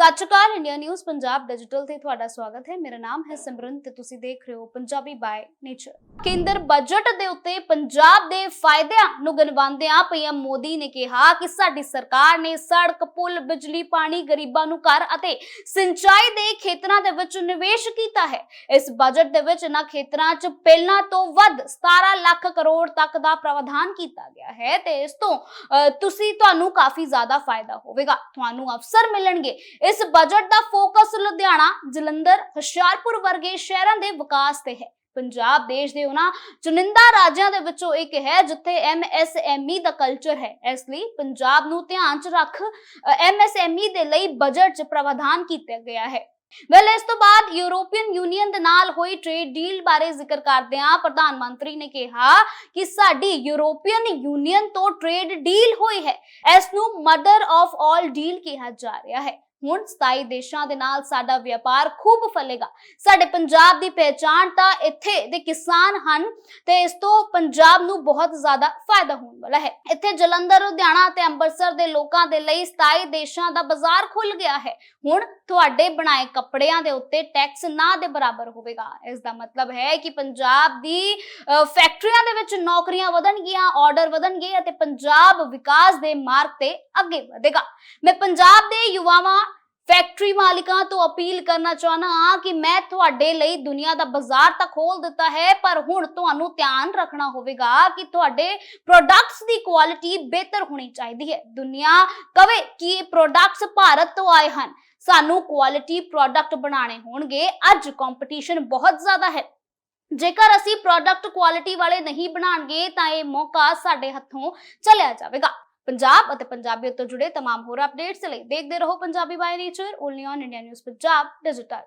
ਸਤਿ ਸ਼੍ਰੀ ਅਕਾਲ ਇੰਡੀਆ ਨਿਊਜ਼ ਪੰਜਾਬ ਡਿਜੀਟਲ ਤੇ ਤੁਹਾਡਾ ਸਵਾਗਤ ਹੈ। ਮੇਰਾ ਨਾਮ ਹੈ ਸਿਮਰਨ ਤੇ ਤੁਸੀਂ ਦੇਖ ਰਹੇ ਹੋ ਪੰਜਾਬੀ ਬਾਈ ਨੇਚਰ। ਕੇਂਦਰ ਬਜਟ ਦੇ ਉੱਤੇ ਪੰਜਾਬ ਦੇ ਫਾਇਦਿਆਂ ਨੂੰ ਗਿਣਵਾਉਂਦਿਆਂ ਪੀਐਮ ਮੋਦੀ ਨੇ ਕਿਹਾ ਕਿ ਸਾਡੀ ਸਰਕਾਰ ਨੇ ਸੜਕ ਪੁਲ ਬਿਜਲੀ ਪਾਣੀ ਗਰੀਬਾਂ ਨੂੰ ਘਰ ਅਤੇ ਸਿੰਚਾਈ ਦੇ ਖੇਤਰਾਂ ਦੇ ਵਿੱਚ ਨਿਵੇਸ਼ ਕੀਤਾ ਹੈ। ਇਸ ਬਜਟ ਦੇ ਵਿੱਚ ਇਹਨਾਂ ਖੇਤਰਾਂ 'ਚ ਪਹਿਲਾਂ ਤੋਂ ਵੱਧ 17 ਲੱਖ ਕਰੋੜ ਤੱਕ ਦਾ ਪ੍ਰਾਵਧਾਨ ਕੀਤਾ ਗਿਆ ਹੈ ਤੇ ਇਸ ਤੋਂ ਅ, ਤੁਸੀਂ ਤੁਹਾਨੂੰ ਕਾਫੀ ਜ਼ਿਆਦਾ ਫਾਇਦਾ ਹੋਵੇਗਾ। ਤੁਹਾਨੂੰ ਅਫਸਰ ਮਿਲਣਗੇ। ਇਸ ਬਜਟ ਦਾ ਫੋਕਸ ਲੁਧਿਆਣਾ, ਜਲੰਧਰ, ਹੁਸ਼ਿਆਰਪੁਰ ਵਰਗੇ ਸ਼ਹਿਰਾਂ ਦੇ ਵਿਕਾਸ ਤੇ ਹੈ। ਪੰਜਾਬ ਦੇਸ਼ ਦੇ ਉਹਨਾਂ ਚੁਣਿੰਦਾ ਰਾਜਾਂ ਦੇ ਵਿੱਚੋਂ ਇੱਕ ਹੈ, ਜਿੱਥੇ ਐਮਐਸਐਮਈ ਦਾ ਕਲਚਰ ਹੈ। ਇਸ ਲਈ ਪੰਜਾਬ ਨੂੰ ਧਿਆਨ 'ਚ ਰੱਖ ਐਮਐਸਐਮਈ ਦੇ ਲਈ ਬਜਟ 'ਚ ਪ੍ਰਾਵਧਾਨ ਕੀਤਾ ਗਿਆ ਹੈ। ਵੈਲ ਇਸ ਤੋਂ ਬਾਅਦ ਯੂਰੋਪੀਅਨ ਯੂਨੀਅਨ ਦੇ ਨਾਲ ਹੋਈ ਟ੍ਰੇਡ ਡੀਲ ਬਾਰੇ ਜ਼ਿਕਰ ਕਰਦਿਆਂ ਪ੍ਰਧਾਨ ਮੰਤਰੀ ਨੇ ਕਿਹਾ ਕਿ ਸਾਡੀ ਯੂਰੋਪੀਅਨ ਯੂਨੀਅਨ ਤੋਂ ਟ੍ਰੇਡ ਡੀਲ ਹੋਈ ਹੈ। ਇਸ ਨੂੰ ਮਦਰ ਆਫ ਆਲ ਡੀਲ ਕਿਹਾ ਜਾ ਰਿਹਾ ਹੈ। ਹੁਣ 27 ਦੇਸ਼ਾਂ ਦੇ ਨਾਲ ਸਾਡਾ ਵਪਾਰ ਖੂਬ ਫਲੇਗਾ। ਸਾਡੇ ਪੰਜਾਬ ਦੀ ਪਹਿਚਾਣ ਤਾਂ ਇੱਥੇ ਦੇ ਕਿਸਾਨ ਹਨ ਤੇ ਇਸ ਤੋਂ ਪੰਜਾਬ ਨੂੰ ਬਹੁਤ ਜ਼ਿਆਦਾ ਫਾਇਦਾ ਹੋਣ ਵਾਲਾ ਹੈ। ਇੱਥੇ ਜਲੰਧਰ, ਲੁਧਿਆਣਾ ਤੇ ਅੰਮ੍ਰਿਤਸਰ ਦੇ ਲੋਕਾਂ ਦੇ ਲਈ 27 ਦੇਸ਼ਾਂ ਦਾ ਬਾਜ਼ਾਰ ਖੁੱਲ ਗਿਆ ਹੈ। ਹੁਣ ਤੁਹਾਡੇ ਬਣਾਏ ਕੱਪੜਿਆਂ ਦੇ ਉੱਤੇ ਟੈਕਸ ਨਾ ਦੇ ਬਰਾਬਰ ਹੋਵੇਗਾ। ਇਸ ਦਾ ਮਤਲਬ ਹੈ ਕਿ ਪੰਜਾਬ ਦੀ ਫੈਕਟਰੀਆਂ ਦੇ ਵਿੱਚ ਨੌਕਰੀਆਂ ਵਧਣਗੀਆਂ ਆਰਡਰ ਵਧਣਗੇ ਅਤੇ ਪੰਜਾਬ ਵਿਕਾਸ ਦੇ ਮਾਰਗ ਤੇ ਅੱਗੇ ਵਧੇਗਾ। ਮੈਂ ਪੰਜਾਬ ਦੇ ਯੁਵਾਵਾਂ ਫੈਕਟਰੀ ਮਾਲਿਕਾਂ ਤੋਂ ਅਪੀਲ ਕਰਨਾ ਚਾਹਨਾ ਹਾਂ ਕਿ ਮੈਂ ਤੁਹਾਡੇ ਲਈ ਦੁਨੀਆ ਦਾ ਬਾਜ਼ਾਰ ਤਾਂ ਖੋਲ ਦਿੱਤਾ ਹੈ, ਪਰ ਹੁਣ ਤੁਹਾਨੂੰ ਧਿਆਨ ਰੱਖਣਾ ਹੋਵੇਗਾ ਕਿ ਤੁਹਾਡੇ ਪ੍ਰੋਡਕਟਸ ਦੀ ਕੁਆਲਿਟੀ ਬਿਹਤਰ ਹੋਣੀ ਚਾਹੀਦੀ ਹੈ। ਦੁਨੀਆ ਕਵੇ ਕਿ ਇਹ ਪ੍ਰੋਡਕਟਸ ਭਾਰਤ ਤੋਂ ਆਏ ਹਨ। ਸਾਨੂੰ ਕੁਆਲਿਟੀ ਪ੍ਰੋਡਕਟ ਬਣਾਉਣੇ ਹੋਣਗੇ। ਅੱਜ ਕੰਪੀਟੀਸ਼ਨ ਬਹੁਤ ਜ਼ਿਆਦਾ ਹੈ। ਜੇਕਰ ਅਸੀਂ ਪ੍ਰੋਡਕਟ ਕੁਆਲਿਟੀ ਵਾਲੇ ਨਹੀਂ ਬਣਾਣਗੇ ਤਾਂ ਇਹ ਮੌਕਾ ਸਾਡੇ ਹੱਥੋਂ ਚਲਿਆ ਜਾਵੇਗਾ। ਪੰਜਾਬ ਅਤੇ ਪੰਜਾਬੀਅਤ ਤੋਂ ਜੁੜੇ तमाम ਹੋਰ ਅਪਡੇਟਸ ਲਈ ਦੇਖਦੇ ਰਹੋ Punjabi by nature only on India news Punjab digital